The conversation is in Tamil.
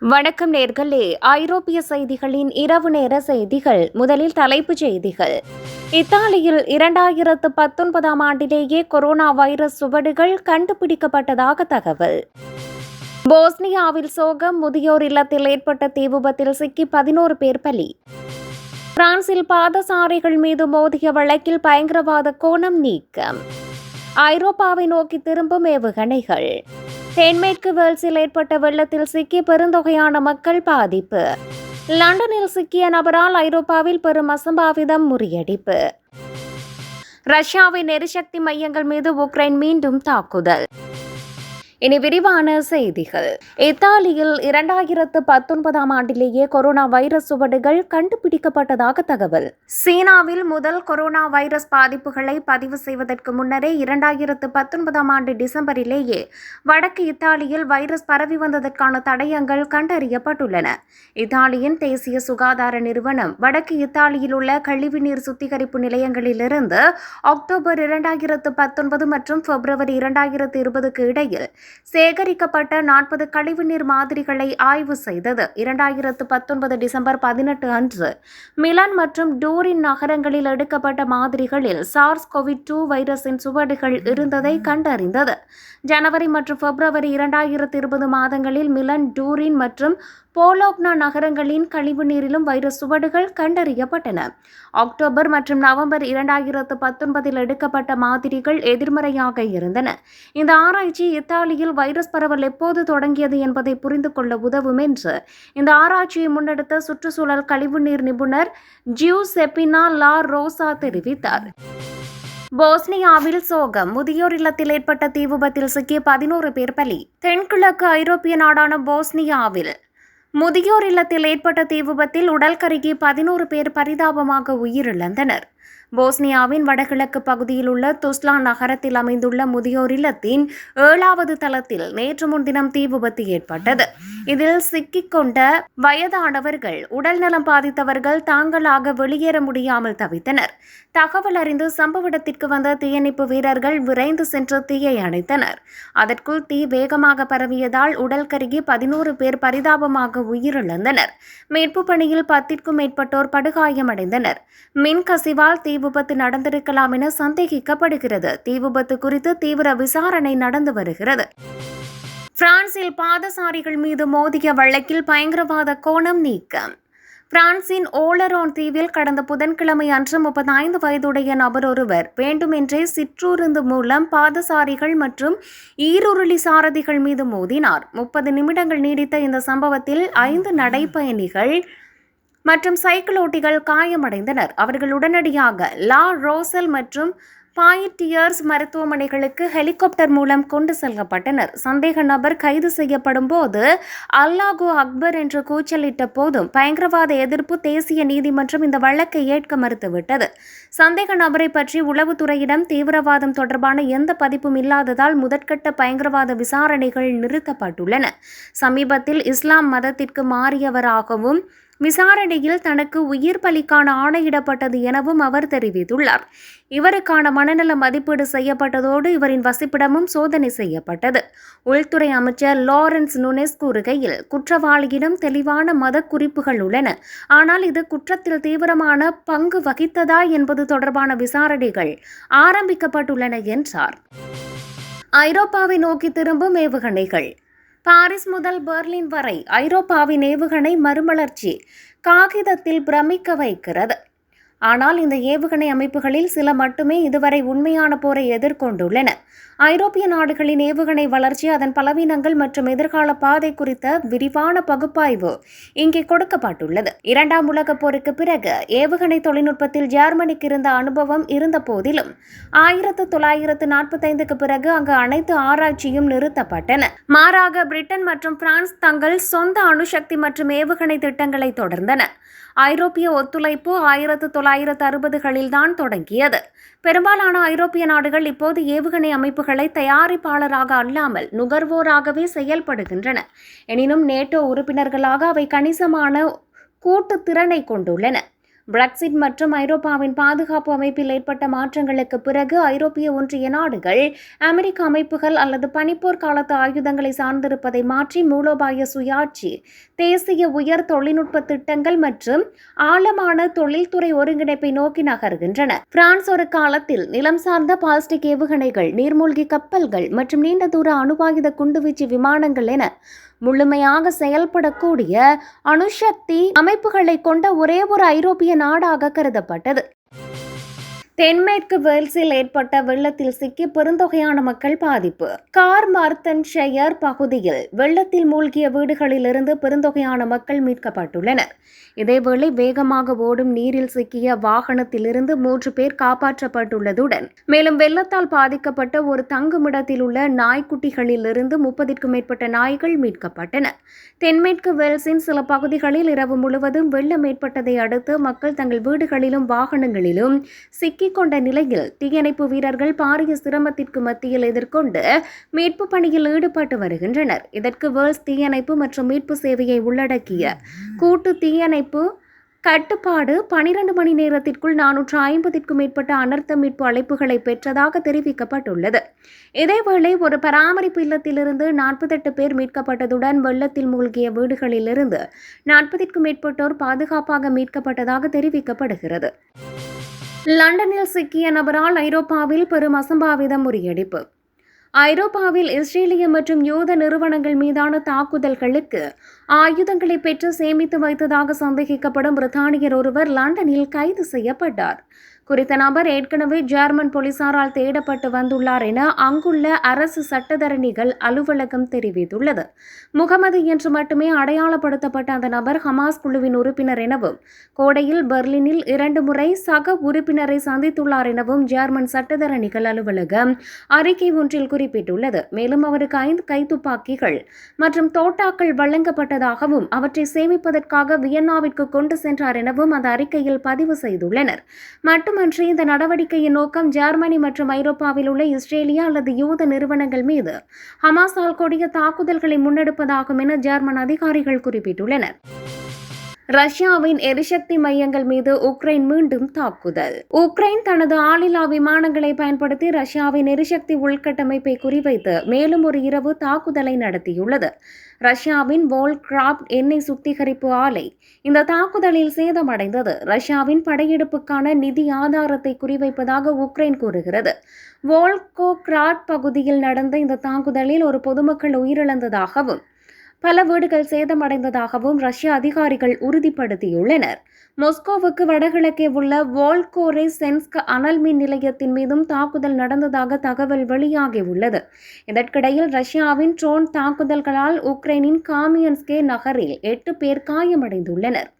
வணக்கம் நேர்களே. ஐரோப்பிய செய்திகளின் இரவு நேர செய்திகள். முதலில் தலைப்புச் செய்திகள். இத்தாலியில் இரண்டாயிரத்து பத்தொன்பதாம் ஆண்டிலேயே கொரோனா வைரஸ் சுவடுகள் கண்டுபிடிக்கப்பட்டதாக தகவல். போஸ்னியாவில் சோகம் முதியோர் இல்லத்தில் ஏற்பட்ட தீ விபத்தில் சிக்கி பதினோரு பேர் பலி. பிரான்சில் பாதசாரிகள் மீது மோதிய வழக்கில் பயங்கரவாத கோணம் நீக்கம். ஐரோப்பாவை நோக்கி திரும்பும் ஏவுகணைகள். தென்மேற்கு வேல்ஸில் ஏற்பட்ட வெள்ளத்தில் சிக்கி பெருந்தொகையான மக்கள் பாதிப்பு. லண்டனில் சிக்கிய நபரால் ஐரோப்பாவில் பெரும் அசம்பாவிதம் முறியடிப்பு. ரஷ்யாவின் எரிசக்தி மையங்கள் மீது உக்ரைன் மீண்டும் தாக்குதல். இனி விரிவான செய்திகள். இத்தாலியில் இரண்டாயிரத்து பத்தொன்பதாம் ஆண்டிலேயே கொரோனா வைரஸ் சுவடுகள் கண்டுபிடிக்கப்பட்டதாக தகவல். சீனாவில் முதல் கொரோனா வைரஸ் பாதிப்புகளை பதிவு செய்வதற்கு முன்னரே இரண்டாயிரத்து பத்தொன்பதாம் ஆண்டு டிசம்பரிலேயே வடக்கு இத்தாலியில் வைரஸ் பரவி வந்ததற்கான தடயங்கள் கண்டறியப்பட்டுள்ளன. இத்தாலியின் தேசிய சுகாதார நிறுவனம் வடக்கு இத்தாலியில் உள்ள கழிவுநீர் சுத்திகரிப்பு நிலையங்களிலிருந்து அக்டோபர் இரண்டாயிரத்து பத்தொன்பது மற்றும் பிப்ரவரி இரண்டாயிரத்து இருபதுக்கு இடையில் சேகரிக்கப்பட்ட நாற்பது கழிவுநீர் மாதிரிகளை ஆய்வு செய்தது. இரண்டாயிரத்து பத்தொன்பது டிசம்பர் பதினெட்டு அன்று. மிலான் மற்றும் டூரின் நகரங்களில் எடுக்கப்பட்ட மாதிரிகளில் சார்ஸ் கோவிட் டூ வைரஸின் சுவடுகள் இருந்ததை கண்டறிந்தது. ஜனவரி மற்றும் பிப்ரவரி இரண்டாயிரத்து இருபது மாதங்களில் மிலன் டூரின் மற்றும் போலோக்னா நகரங்களின் கழிவுநீரிலும் வைரஸ் சுவடுகள் கண்டறியப்பட்டன. அக்டோபர் மற்றும் நவம்பர் இரண்டாயிரத்து பத்தொன்பதில் எடுக்கப்பட்ட மாதிரிகள் எதிர்மறையாக இருந்தன. இந்த ஆராய்ச்சி இத்தாலியில் வைரஸ் பரவல் எப்போது தொடங்கியது என்பதை புரிந்து கொள்ள உதவும் என்று இந்த ஆராய்ச்சியை முன்னெடுத்த சுற்றுச்சூழல் கழிவுநீர் நிபுணர் ஜியூ செப்பினா லா ரோசா தெரிவித்தார். போஸ்னியாவில் சோகம். முதியோர் இல்லத்தில் ஏற்பட்ட தீ விபத்தில் சிக்கிய பதினோரு பேர் பலி. தென்கிழக்கு ஐரோப்பிய நாடான போஸ்னியாவில் முதியோர் இல்லத்தில் ஏற்பட்ட தீ விபத்தில் உடல் கருகி பதினோரு பேர் பரிதாபமாக உயிரிழந்தனர். போஸ்னியாவின் வடகிழக்கு பகுதியில் உள்ள துஸ்லா நகரத்தில் அமைந்துள்ள முதியோர் இல்லத்தின் ஏழாவது தளத்தில் நேற்று முன்தினம் தீ விபத்து ஏற்பட்டது. இதில் சிக்கிக்கொண்ட வயதானவர்கள் உடல்நலம் பாதித்தவர்கள் தாங்களாக வெளியேற முடியாமல் தவித்தனர். தகவல் அறிந்து சம்பவ இடத்திற்கு வந்த தீயணைப்பு வீரர்கள் விரைந்து சென்று தீயை அணைத்தனர். அதற்குள் தீ வேகமாக பரவியதால் உடல் கருகி பதினோரு பேர் பரிதாபமாக உயிரிழந்தனர். மீட்பு பணியில் பத்திற்கும் மேற்பட்டோர் படுகாயமடைந்தனர். மின் கசிவால் தீ விபத்து நடந்திருக்கலாம் என சந்தேகிக்கப்படுகிறது. தீ விபத்து குறித்து தீவிர விசாரணை நடந்து வருகிறது. பிரான்சில் பாதசாரிகள் மீது மோதிய வழக்கில் பயங்கரவாத கோணம் நீக்கம். பிரான்சின் ஓலரோன் தீவில் கடந்த புதன்கிழமை அன்று முப்பத்தைந்து வயதுடைய நபர் ஒருவர் வேண்டுமென்றே சிற்றூருந்து மூலம் பாதசாரிகள் மற்றும் ஈருருளி சாரதிகள் மீது மோதினார். முப்பது நிமிடங்கள் நீடித்த இந்த சம்பவத்தில் ஐந்து நடைப்பயணிகள் மற்றும் சைக்கிள் ஓட்டிகள் காயமடைந்தனர். அவர்கள் உடனடியாக லா ரோசல் மற்றும் பாயிட்டியர்ஸ் மருத்துவமனைகளுக்கு ஹெலிகாப்டர் மூலம் கொண்டு செல்லப்பட்டனர். சந்தேக நபர் கைது செய்யப்படும் போது அல்லாஹு அக்பர் என்று கூச்சலிட்ட போதும் பயங்கரவாத எதிர்ப்பு தேசிய நீதிமன்றம் இந்த வழக்கை ஏற்க மறுத்துவிட்டது. சந்தேக நபரை பற்றி உளவுத்துறையிடம் தீவிரவாதம் தொடர்பான எந்த பதிப்பும் இல்லாததால் முதற்கட்ட பயங்கரவாத விசாரணைகள் நிறுத்தப்பட்டுள்ளன. சமீபத்தில் இஸ்லாம் மதத்திற்கு மாறியவராகவும் விசாரணையில் தனக்கு உயிர் பலிக்கான ஆணையிடப்பட்டது எனவும் அவர் தெரிவித்துள்ளார். இவருக்கான மனநல மதிப்பீடு செய்யப்பட்டதோடு இவரின் வசிப்பிடமும் சோதனை செய்யப்பட்டது. உள்துறை அமைச்சர் லாரன்ஸ் நுனெஸ் கூறுகையில் குற்றவாளியிடம் தெளிவான மத குறிப்புகள் உள்ளன. ஆனால் இது குற்றத்தில் தீவிரமான பங்கு வகித்ததா என்பது தொடர்பான விசாரணைகள் ஆரம்பிக்கப்பட்டுள்ளன என்றார். ஐரோப்பாவை நோக்கி திரும்பும் ஏவுகணைகள் பாரிஸ் முதல் பெர்லின் வரை ஐரோப்பாவின் ஏவுகணை மறுமலர்ச்சி காகிதத்தில் பிரமிக்க வைக்கிறது. ஆனால் இந்த ஏவுகணை அமைப்புகளில் சில மட்டுமே இதுவரை உண்மையான போரை எதிர்கொண்டுள்ளன. ஐரோப்பிய நாடுகளின் ஏவுகணை வளர்ச்சி அதன் பலவீனங்கள் மற்றும் எதிர்கால பாதை குறித்த விரிவான பகுப்பாய்வு இங்கே கொடுக்கப்பட்டுள்ளது. இரண்டாம் உலக போருக்கு பிறகு ஏவுகணை தொழில்நுட்பத்தில் ஜெர்மனிக்கு இருந்த அனுபவம் இருந்த போதிலும் ஆயிரத்து தொள்ளாயிரத்து நாற்பத்தைந்துக்கு பிறகு அங்கு அனைத்து ஆராய்ச்சியும் நிறுத்தப்பட்டன. மாறாக பிரிட்டன் மற்றும் பிரான்ஸ் தங்கள் சொந்த அணுசக்தி மற்றும் ஏவுகணை திட்டங்களை தொடர்ந்தன. ஐரோப்பிய ஒத்துழைப்பு ஆயிரத்து தொள்ளாயிரத்து அறுபதுகளில் தான் தொடங்கியது. பெரும்பாலான ஐரோப்பிய நாடுகள் இப்போது ஏவுகணை அமைப்புகளை தயாரிப்பாளராக அல்லாமல் நுகர்வோராகவே செயல்படுகின்றன. எனினும் நேட்டோ உறுப்பினர்களாக அவை கணிசமான கூட்டு திறனை கொண்டுள்ளன. பிரெக்சிட் மற்றும் ஐரோப்பாவின் பாதுகாப்பு அமைப்பில் ஏற்பட்ட மாற்றங்களுக்கு பிறகு ஐரோப்பிய ஒன்றிய நாடுகள் அமெரிக்க அமைப்புகள் அல்லது பனிப்போர் காலத்து ஆயுதங்களை சார்ந்திருப்பதை மாற்றி மூலோபாய சுயாட்சி தேசிய உயர் தொழில்நுட்ப திட்டங்கள் மற்றும் ஆழமான தொழில்துறை ஒருங்கிணைப்பை நோக்கி நகர்கின்றன. பிரான்ஸ் ஒரு காலத்தில் நிலம் சார்ந்த பிளாஸ்டிக் ஏவுகணைகள் நீர்மூழ்கி கப்பல்கள் மற்றும் நீண்ட தூர அணுவாயுத குண்டுவீச்சு விமானங்கள் என முழுமையாக செயல்படக்கூடிய அணுசக்தி அமைப்புகளை கொண்ட ஒரே ஒரு ஐரோப்பிய நாடாக கருதப்பட்டது. தென்மேற்கு வேல்ஸில் ஏற்பட்ட வெள்ளத்தில் சிக்கி பெருந்தொகையான மக்கள் பாதிப்பு. கார் மார்த்தன்ஷயர் பகுதியில் வெள்ளத்தில் மூழ்கிய வீடுகளிலிருந்து பெருந்தொகையான மக்கள் மீட்கப்பட்டுள்ளனர். இதேவேளை வேகமாக ஓடும் நீரில் சிக்கிய வாகனத்திலிருந்து மூன்று பேர் காப்பாற்றப்பட்டுள்ளதுடன் மேலும் வெள்ளத்தால் பாதிக்கப்பட்ட ஒரு தங்குமிடத்தில் உள்ள நாய்க்குட்டிகளிலிருந்து முப்பதிற்கும் மேற்பட்ட நாய்கள் மீட்கப்பட்டன. தென்மேற்கு வேல்ஸின் சில பகுதிகளில் இரவு முழுவதும் வெள்ளம் ஏற்பட்டதை அடுத்து மக்கள் தங்கள் வீடுகளிலும் வாகனங்களிலும் சிக்கி கொண்ட நிலையில் தீயணைப்பு வீரர்கள் பாரிய சிரமத்திற்கு மத்தியில் எதிர்கொண்டு மீட்பு பணியில் ஈடுபட்டு வருகின்றனர். இதற்கு வேர்ல்ஸ் தீயணைப்பு மற்றும் மீட்பு சேவையை உள்ளடக்கிய கூட்டு தீயணைப்பு கட்டுப்பாடு பனிரெண்டு மணி நேரத்திற்குள் நானூற்று ஐம்பதிற்கும் மேற்பட்ட அனர்த்த மீட்பு அழைப்புகளை பெற்றதாக தெரிவிக்கப்பட்டுள்ளது. இதேவேளை ஒரு பராமரிப்பு இல்லத்திலிருந்து நாற்பத்தெட்டு பேர் மீட்கப்பட்டதுடன் வெள்ளத்தில் மூழ்கிய வீடுகளிலிருந்து நாற்பதிற்கும் மேற்பட்டோர் பாதுகாப்பாக மீட்கப்பட்டதாக தெரிவிக்கப்படுகிறது. லண்டனில் சிக்கிய நபரால் ஐரோப்பாவில் பெரும் அசம்பாவிதம் முறியடிப்பு. ஐரோப்பாவில் இஸ்ரேலிய மற்றும் யூத நிறுவனங்கள் மீதான தாக்குதல்களுக்கு ஆயுதங்களை பெற்று சேமித்து வைத்ததாக சந்தேகிக்கப்படும் பிரித்தானியர் ஒருவர் லண்டனில் கைது செய்யப்பட்டார். குறித்த நபர் ஏற்கனவே ஜேர்மன் போலீசாரால் தேடப்பட்டு வந்துள்ளார் என அங்குள்ள அரசு சட்டத்தரணிகள் அலுவலகம் தெரிவித்துள்ளது. முகமது என்று மட்டுமே அடையாளப்படுத்தப்பட்ட அந்த நபர் ஹமாஸ் குழுவின் உறுப்பினர் எனவும் கோடையில் பெர்லினில் இரண்டு முறை சக உறுப்பினரை சந்தித்துள்ளார் எனவும் ஜேர்மன் சட்டத்தரணிகள் அலுவலகம் அறிக்கை ஒன்றில் குறிப்பிட்டுள்ளது. மேலும் அவருக்கு ஐந்து கைத்துப்பாக்கிகள் மற்றும் தோட்டாக்கள் வழங்கப்பட்டதாகவும் அவற்றை சேமிப்பதற்காக வியன்னாவிற்கு கொண்டு சென்றார் எனவும் அந்த அறிக்கையில் பதிவு செய்துள்ளனர். மட்டும் மட்டுமன்றி இந்த நடவடிக்கையின் நோக்கம் ஜெர்மனி மற்றும் ஐரோப்பாவில் உள்ள இஸ்ரேலியா அல்லது யூத நிறுவனங்கள் மீது ஹமாஸால் கொடிய தாக்குதல்களை முன்னெடுப்பதாகும் என ஜெர்மன் அதிகாரிகள் குறிப்பிட்டுள்ளனர். ரஷ்யாவின் எரிசக்தி மையங்கள் மீது உக்ரைன் மீண்டும் தாக்குதல். உக்ரைன் தனது ஆளில்லா விமானங்களை பயன்படுத்தி ரஷ்யாவின் எரிசக்தி உள்கட்டமைப்பை குறிவைத்து மேலும் ஒரு இரவு தாக்குதலை நடத்தியுள்ளது. ரஷ்யாவின் வோல்கிராப்ட் எண்ணெய் சுத்திகரிப்பு ஆலை இந்த தாக்குதலில் சேதமடைந்தது. ரஷ்யாவின் படையெடுப்புக்கான நிதி ஆதாரத்தை குறிவைப்பதாக உக்ரைன் கூறுகிறது. வோல்கோக்ராட் பகுதியில் நடந்த இந்த தாக்குதலில் ஒரு பொதுமக்கள் உயிரிழந்ததாகவும் பல வீடுகள் சேதமடைந்ததாகவும் ரஷ்ய அதிகாரிகள் உறுதிப்படுத்தியுள்ளனர். மொஸ்கோவுக்கு வடகிழக்கே உள்ள வோல்கோரே சென்ஸ்க் அனல் மின் நிலையத்தின் மீதும் தாக்குதல் நடந்ததாக தகவல் வெளியாகியுள்ளது. இதற்கிடையில் ரஷ்யாவின் ட்ரோன் தாக்குதல்களால் உக்ரைனின் காமியன்ஸ்கே நகரில் எட்டு பேர் காயமடைந்துள்ளனர்.